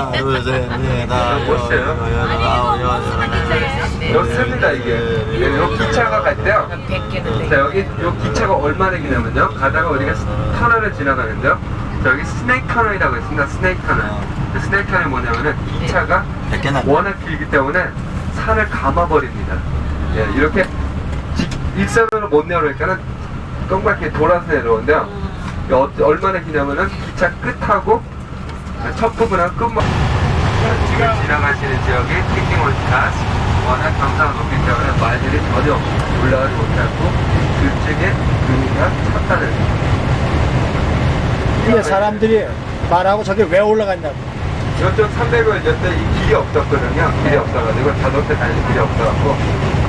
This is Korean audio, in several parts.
하나, 둘, 셋, 넷, 다섯, 여섯, 여덟, 아홉, 여덟, 좋습니다 이게? 네, 요 기차가 갈 때요? 자 여기 요 기차가 얼마나 기냐면요. 가다가 우리가 스- 터널을 지나가는데요. 저기 스네이크 터널이라고 있습니다. 스네이크 터널. 그 스네이크 터널이 뭐냐면은 기차가 백 개나. 워낙 길기 때문에 산을 감아버립니다. 예, 이렇게 직- 일선으로 못 내려오니까는 동그랗게 돌아서 내려오는데요. 이게 어- 얼마나 기냐면은 기차 끝하고 첫 부분하고 끝만 지금 지나가시는 킹킹홀스가 워낙 경사가 높기 때문에 말들이 전혀 올라가지 못하고 그쪽에 그가 찼다는. 이게 사람들이 말하고 저게 왜 올라갔냐고. 이쪽 300을 이때 이 길이 없었거든요. 길이 없어가지고 자동차 다니는 길이 없어갖고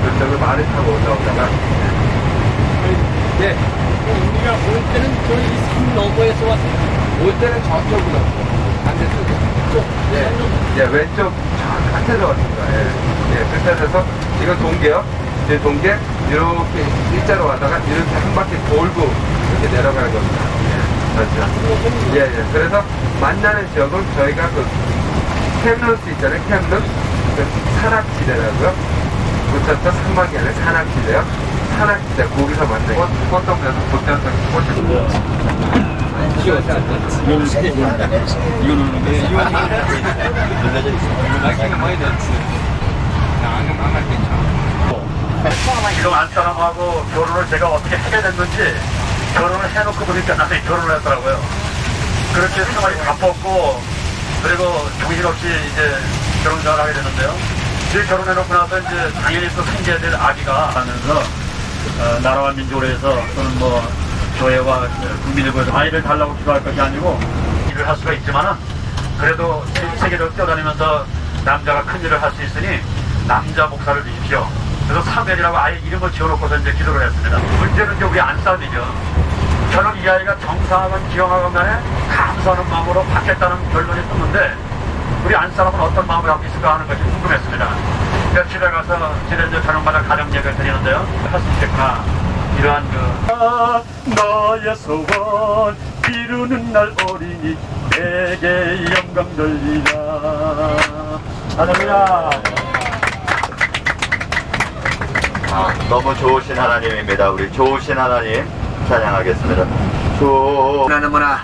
그쪽을 말을 타고 올라오다가. 네, 우리가 올 때는 저희 산 너머에서 왔어요. 올 때는 저쪽으로 반대 쪽에 네, 예, 왼쪽 저 끝에서 왔습니다. 예, 예, 끝에서 이건 동계요. 이제 동계 이렇게 일자로 와다가 이렇게 한 바퀴 돌고 이렇게 내려가는 겁니다. 예, 그렇죠? 예, 예. 그래서 만나는 지역은 저희가 그 캠루스 있잖아요. 캠루스. 그 산악지대라고요. 붙였던 산막이 아니라 산악지대요 산악지대 거기서 만나는 꽃동 가서 붙였던 꽃이. 이거는. 이거는 왜? 이거는 눌러져 있어. 나중에 많이 됐지. 나안 안갈 괜찮아. 지금 안 사람하고 결혼을 제가 어떻게 하게 됐는지 결혼을 해놓고 보니까 나중에 결혼을 했더라고요. 그렇게 생활이 바빴고 그리고 정신없이 이제 결혼생활을 하게 되는데요. 이 결혼해놓고 나서 이제 당연히 또 생겨야 될 아기가 하면서 어, 나라와 민족을 위해서 또는 뭐 교회와 국민을 위해서 아이를 달라고 기도할 것이 아니고 일을 할 수가 있지만은 그래도 세계를 뛰어다니면서 남자가 큰 일을 할 수 있으니 남자 목사를 주십시오. 그래서 사벨이라고 아예 이름을 지어놓고서 이제 기도를 했습니다. 문제는 이제 우리 안싸움이죠. 저는 이 아이가 정상하건 기형하건 간에 감사하는 마음으로 받겠다는 결론이 떴는데 우리 안 사람은 어떤 마음을 갖고 있을까 하는 것이 궁금했습니다. 그래서 집에 가서 지난주 저녁마다 가정 예배를 드리는데요. 할 수 있겠구나. 이러한 그 아, 나의 소원 이루는 날 어린이 내게 영광 돌리라 할렐루야 아, 너무 좋으신 하나님입니다. 우리 좋으신 하나님 찬양하겠습니다. 조. 너무나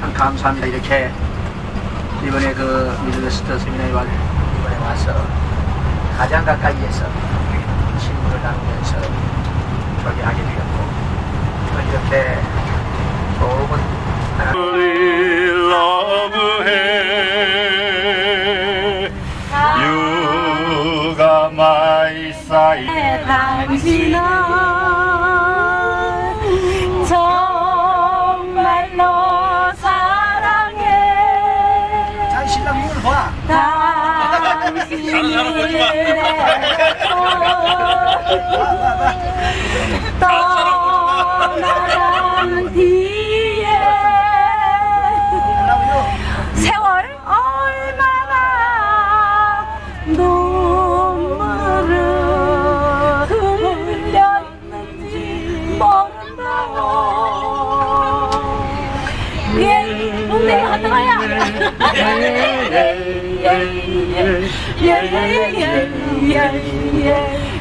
참 감사합니다. 이렇게 이번에 그 미들레스터 세미나에 와서 가장 가까이에서 친구를 나누면서 떠나간 뒤에 세월 얼마나 눈물을 흘렸는지 모른다고 예,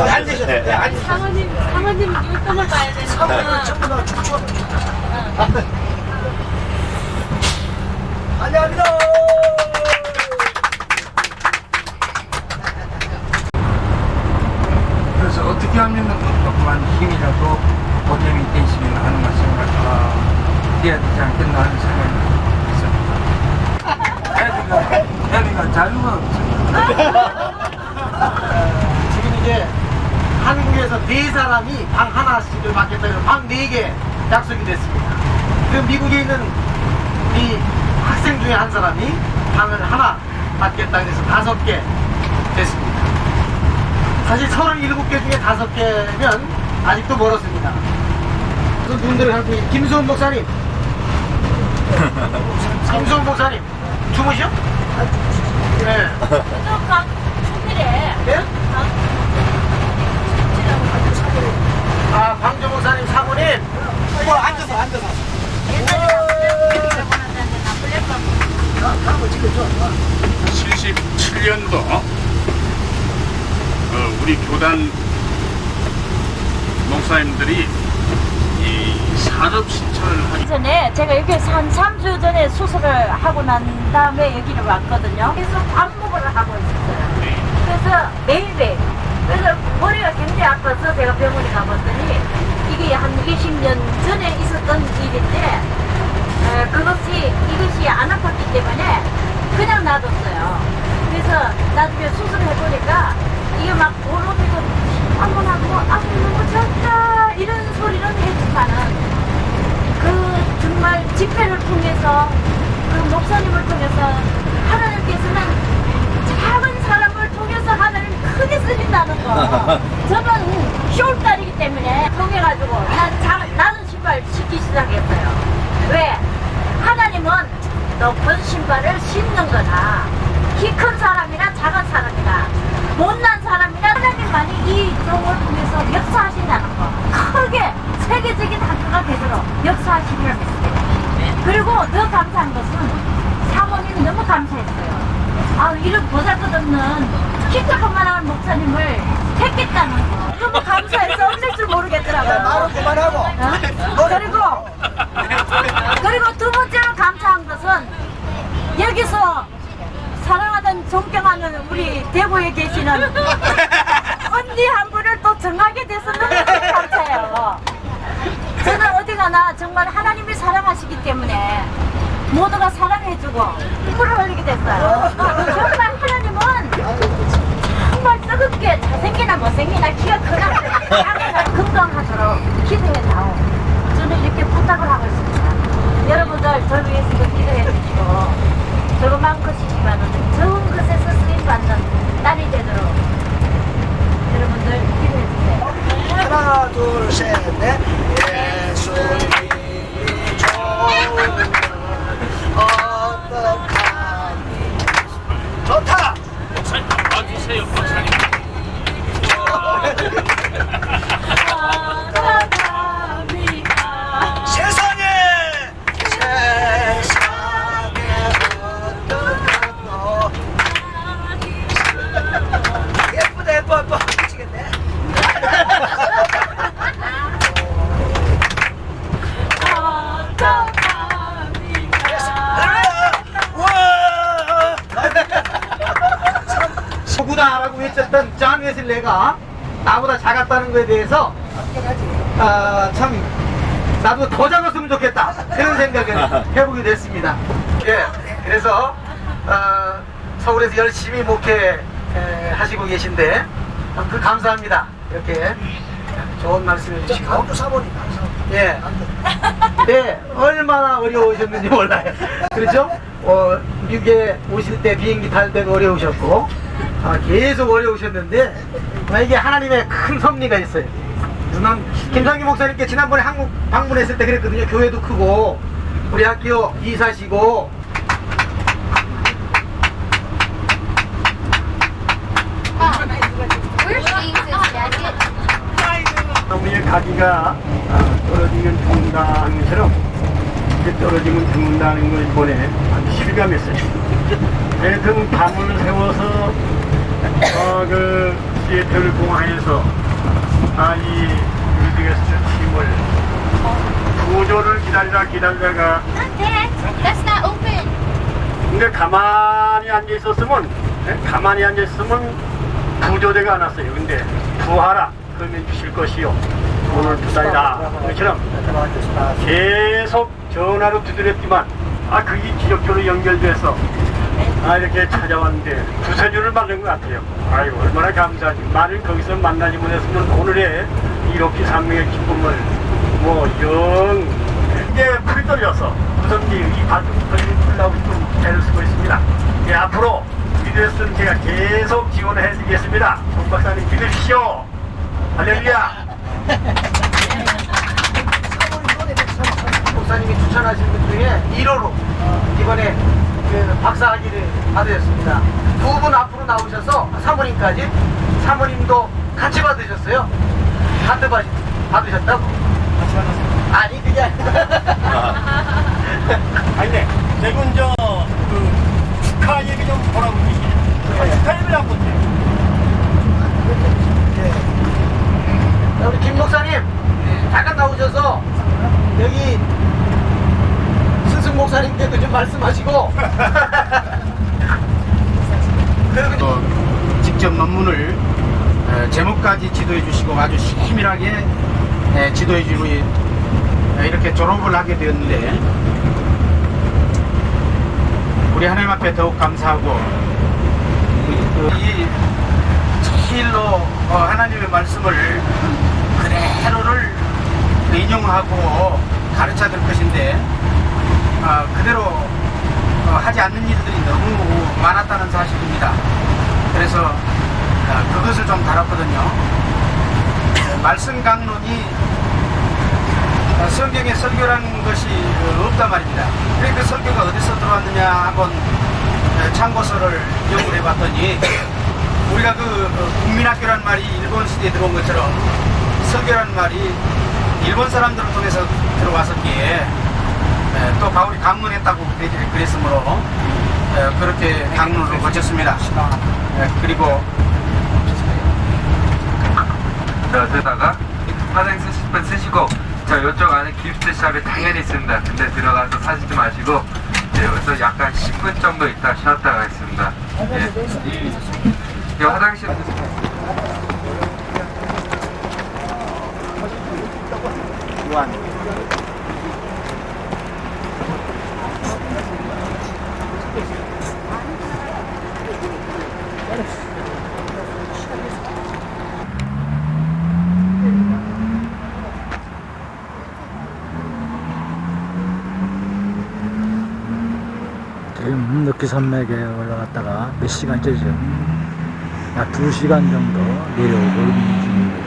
앉으셨네. 네. 앉으 사모님 사모님 눈금을 봐야 되는 전부 다 축축. 안녕합니다. 그래서 어떻게 하면 조그만 힘이라도 보탬이 되시면 하는 말씀을 아, 해야 되지 않겠나 하는 생각이 있습니다. 애리가, 애리가 자유가 없어요. 지금 이제 한국에서 네 사람이 방 하나씩을 받겠다고 방네 개 약속이 됐습니다. 그 미국에 있는 이 학생 중에 한 사람이 방을 하나 받겠다 그래서 다섯 개 됐습니다. 사실 37개 중에 다섯 개면 아직도 멀었습니다. 그 분들을 갖고 있는 김수원 목사님. 김수원 목사님. 주무셔? 네. 요즘 강 충실해. 네? 아, 방조 목사님 사모님. 뭐 앉아서 앉아서. 옛날에 나쁠 77년도 어, 우리 교단 목사님들이 이 산업 신청을 하기 전에 제가 여기서 한 3주 전에 수술을 하고 난 다음에 여기를 왔거든요. 계속 안목을 하고 있었어요. 그래서 매일매일. 그래서 머리가 굉장히 아파서 제가 병원에 가봤더니 한 20년 전에 있었던 일인데 에, 그것이 이것이 안 아팠기 때문에 그냥 놔뒀어요. 그래서 나중에 수술해보니까 이게 막 오로비고 한번 하고 아 너무 좋다 이런 소리는 했지만은 그 정말 집회를 통해서 그 목사님을 통해서 하나님께서는 작은 사람을 통해서 하나님 크게 쓰신다는 거. 저는 10월달이기 때문에 통해가지고 자, 낮은 신발 신기 시작했어요. 왜? 하나님은 높은 신발을 신는 거다. 키 큰 사람이나 작은 사람이나 못난 사람이나 하나님만이 이 종을 통해서 역사하신다는 거. 크게 세계적인 학교가 되도록 역사하시기를 믿습니다. 그리고 더 감사한 것은 사모님 너무 감사했어요. 아, 이런 보잘것없는 키 조그만한 목사님을 택했다는 거. 너무 감사해서 어쩔 줄 모르겠더라고요. 말은 그만하고. 어? 그리고 그리고 두 번째로 감사한 것은 여기서 사랑하는 존경하는 우리 대구에 계시는 언니 한 분을 또 정하게 돼서 너무 감사해요. 저는 어디 가나 정말 하나님이 사랑하시기 때문에 모두가 사랑해주고 눈물을 흘리게 됐어요. 정말 하나님은 뜨겁게 잘생기나 못생기나 키가 크나 작으나 건강하도록 기도해 다오. 저는 이렇게 부탁을 하고 있습니다. 여러분들 저를 위해서도 기도해 주시고 조그만 것이지만은 좋은 것에서 쓰임 받는 딸이 되도록 여러분들 기도해 주세요. 하나, 둘, 셋, 넷. 예수님이 좋은 어떡하니. 좋다! 와주세요 목사님 세상에! 세상에 어떡하노. 예쁘다, 예뻐, 예뻐. 미치겠네. 외쳤던 존 웨슬레가 나보다 작았다는 것에 대해서 아, 참 나도 더 작았으면 좋겠다 그런 생각을 해보게 됐습니다. 예, 그래서 어, 서울에서 열심히 목회 에, 하시고 계신데 아무튼 감사합니다. 이렇게 좋은 말씀 해주시고 광주 사모님. 예. 네, 얼마나 어려우셨는지 몰라요. 그렇죠? 어, 미국에 오실 때 비행기 탈 때도 어려우셨고, 아, 계속 어려우셨는데, 아, 이게 하나님의 큰 섭리가 있어요. 난 김상기 목사님께 지난번에 한국 방문했을 때 그랬거든요. 교회도 크고, 우리 학교 이사시고, 가지가 아, 떨어지면 죽는다는 것처럼 떨어지면 죽는다는 걸 이번에 실감했어요. 하여튼 밤을 세워서 어, 그 시애틀 공항에서 아, 이 유디게스트 팀을 구조를 기다리다 기다리다가 That's not open. 근데 가만히 앉아 있었으면 예, 가만히 앉아 있으면 구조대가 안 왔어요. 근데 구하라 그러면 주실 것이요. 오늘 부산이다. 그처럼 계속 전화로 두드렸지만 아 그게 지역적으로 연결돼서 아 이렇게 찾아왔는데 두세 줄을 만든 것 같아요. 아이고 얼마나 감사하지. 만일 거기서 만나지 못했으면 오늘의 이롭기 산명의 기쁨을 뭐 영 이제 풀이 떨어져서 무섭게 이 발톱들이 풀나고 좀 애를 쓰고 있습니다. 예, 앞으로 이랬으면 제가 계속 지원을 해드리겠습니다. 송 박사님 믿으시오. 할렐루야. 목사님이 추천하신 분 중에 1호로 이번에 그 박사학위를 받으셨습니다. 두 분 앞으로 나오셔서 사모님까지 사모님도 같이 받으셨어요. 같이 받, 받으셨다고? 같이 받았어요. 아니 그게 아니라 아니네. 대군 저그 축하 얘기 좀 보라고 얘기해. 축하 얘기를 한번 해. 자, 우리 김 목사님 잠깐 나오셔서 여기 스승 목사님께도 좀 말씀하시고. 그리고 또 직접 논문을 어, 제목까지 지도해 주시고 아주 세밀하게 에, 지도해 주고 이렇게 졸업을 하게 되었는데 우리 하나님 앞에 더욱 감사하고 그- 이 진실로 어, 하나님의 말씀을 그대로를 인용하고 가르쳐 줄 것인데 아, 그대로 어, 하지 않는 일들이 너무 많았다는 사실입니다. 그래서 아, 그것을 좀 다뤘거든요. 어, 말씀 강론이 어, 성경에 설교라는 것이 어, 없단 말입니다. 그런데 그 설교가 어디서 들어왔느냐 한번 어, 참고서를 연구를 해봤더니 우리가 그 어, 국민학교란 말이 일본 시대에 들어온 것처럼 설교라는 말이 일본 사람들을 통해서 들어왔었기에 에, 또 바울이 강론했다고 그랬- 그랬으므로 에, 그렇게 강론을 거쳤습니다. 에, 그리고 자, 그러다가 화장 쓰실 분 쓰시고, 자, 이쪽 안에 기프트 샵이 당연히 있습니다. 근데 들어가서 사시지 마시고, 네, 여기서 약간 10분 정도 있다 쉬었다 가겠습니다. 예. 이 화장실. 지금 느끼 산맥에 올라갔다가 몇 시간째죠? 약 2시간 정도 내려오고 있는 중입니다.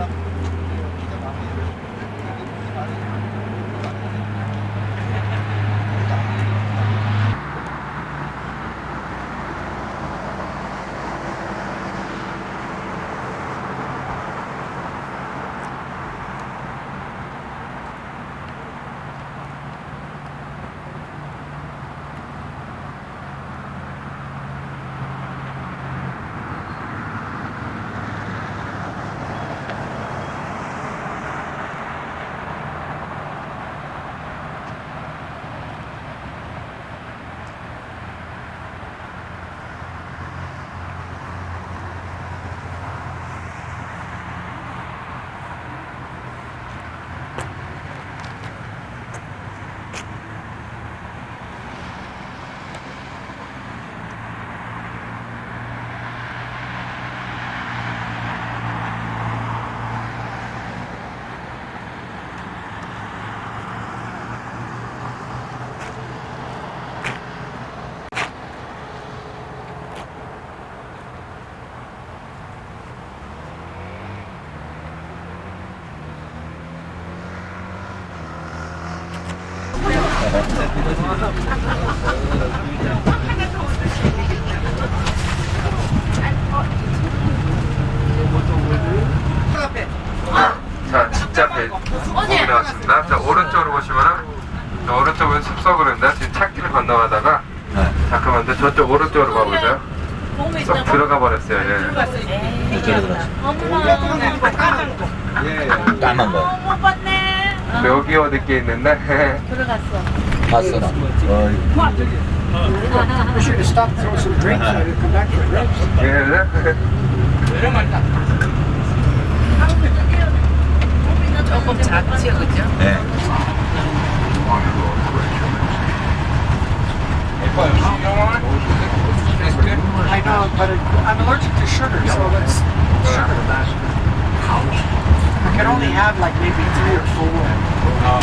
Tamam. 저쪽 오른쪽으로 가보세요. 쏙 들어가 버렸어요. 예. 들어갔어. 예. 까만 거. 못 봤네. 어, 여기 어디게 있는데 들어갔어. 봤어 나. 어이. We should have stopped, throw some drinks out and come back for ribs. 예. 조금 작죠, 그죠? 네. I know, but I'm allergic to sugar, so let's sugar. I can only have like maybe three or four. Uh,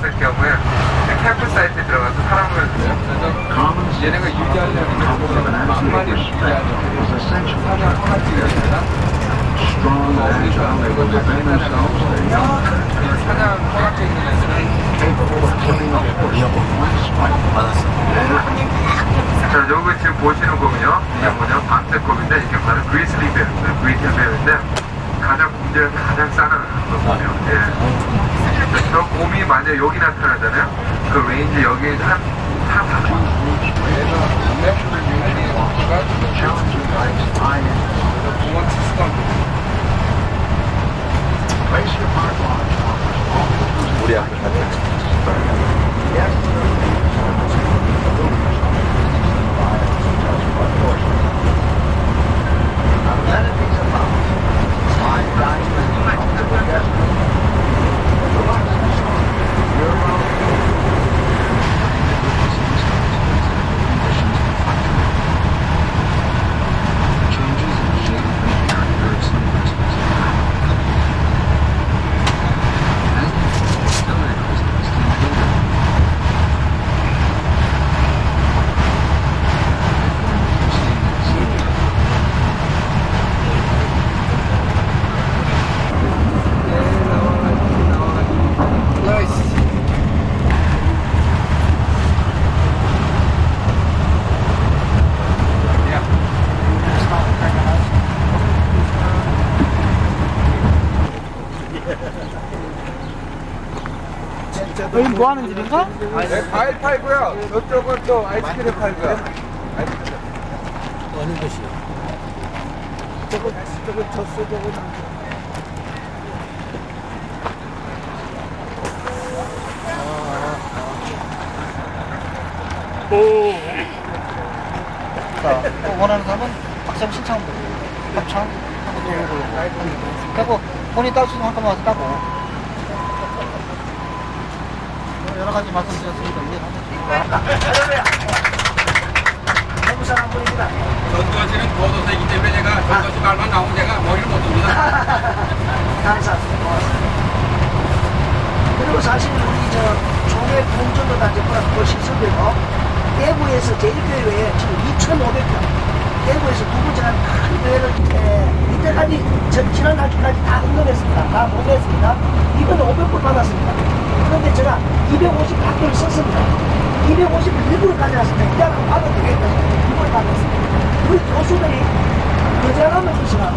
나왔을 경우에 캠프 사이트에 들어가서 사람을 얘네가 유지하려면 만만히 유지하려면 사냥 허락지가 사냥 허락지 있는 애들은 받았어. 자, 여기 지금 보시는 곰이요. 이게 뭐냐, 밤새곰인데, 이게 바로 그리슬리 베어입니다. 그리슬리 베어인데, 가장 공중에서 가장 싸나는 곰이요. 예. 자, 저 곰이 만약 여기 나타나잖아요. 그 레인지 여기 한, 한, 한, 우리 앞에 갔다. 여기 뭐 하는 집인가? 네, 과일 팔고요. 저쪽은 또 아이스크림 팔고요. 어느 곳이요? 저거, 저거, 졌어, 저거. 자, 또 원하는 사람은 박사님 신청하면 되고, 합창, 하고 또, 그리고 본인 딸수 있는 한꺼번에 와서 따고. 여러 가지 사람 분입니다. 전두환씨는 도도새이기 때문에 제가 전두환씨 말만 나오면 제가 머리를 못 둡니다. 감사합니다. 고맙습니다. 그리고 사실 우리 저 총회 공전도 단체보다 더 신설되고 대구에서 제일교회에 지금 2,500명 대구에서 두 번째는 큰 교회를 에, 이때까지 저, 지난 학기까지 다 등록했습니다. 다 보냈습니다. 이번에 500불 받았습니다. 그런데 제가 250학교를 썼습니다. 250을 일부러 가져왔습니다. 그냥 받아도 되겠다. 이걸 받았습니다. 우리 교수들이 거절하면 것이 나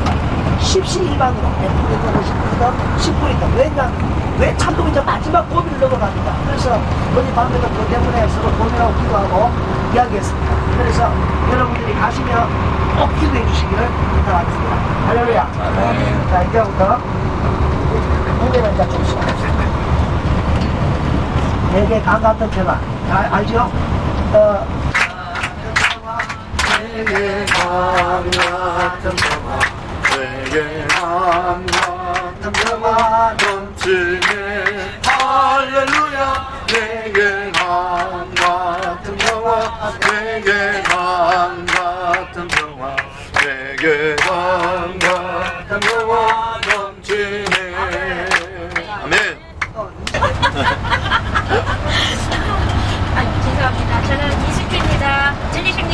십시일반으로 100%든 50%든 10%든 왜냐하면 왜 찬동이 이제 마지막 고비를 넘어갑니다. 그래서 어제 밤에도 그 때문에 서로 고민하고 기도하고 이야기했습니다. 그래서 여러분들이 가시면 꼭 기도해 주시기를 부탁하겠습니다. 할렐루야. 자, 이제부터 문제는 이제 좀 시작합시다. 내게 강 같은 평화. 잘 알죠? 어, 내게 강 같은 평화 내게 강 같은 평화 넘치네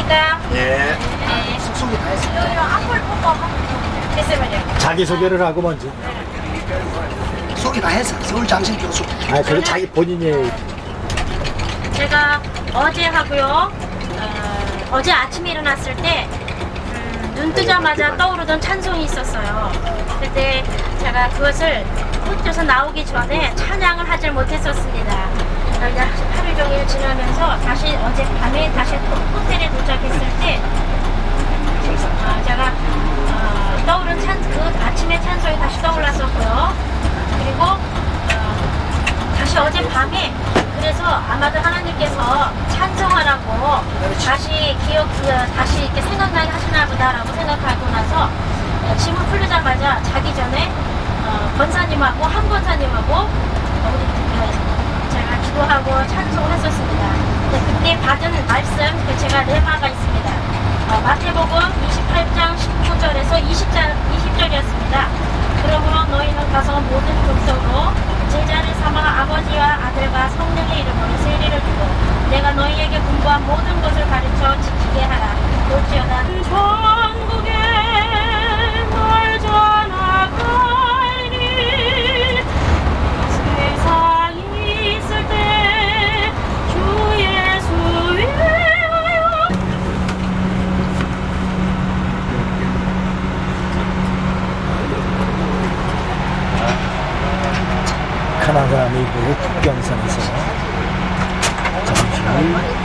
들리십니까? 예. 네. 속속이 다 했습니다. 요 앞을 보고 말이에요. 자기소개를 하고 먼저. 소개 다 했어. 서울 장신 교수. 아, 그래 자기 본인이 제가 어제 하고요. 어, 제 아침에 일어났을 때, 음, 눈 뜨자마자 떠오르던 찬송이 있었어요. 그때 제가 그것을 흩어서 나오기 전에 찬양을 하질 못했었습니다. 하루 종일 지나면서 다시 어제 밤에 다시 또 호텔에 도착했을 때, 어, 제가 어, 떠오른 찬, 그 아침에 찬송이 다시 떠올랐었고요. 그리고 어, 다시 어제 밤에 그래서 아마도 하나님께서 찬송하라고 다시 기억 그 다시 이렇게 생각나게 하시나 보다라고 생각하고 나서 어, 짐을 풀리자마자 자기 전에 어, 권사님하고 한 권사님하고 기도하고 찬송을 했었습니다. 근데 그때 받은 말씀 그 제가 레마가 있습니다. 어, 마태복음 28장 19절에서 20절, 20절이었습니다. 그러므로 너희는 가서 모든 족속으로 제자를 삼아 아버지와 아들과 성령의 이름으로 세례를 주고 내가 너희에게 공부한 모든 것을 가르쳐 지키게 하라. 올지어다 전국에 카나다 미국 국경선에서. 잠시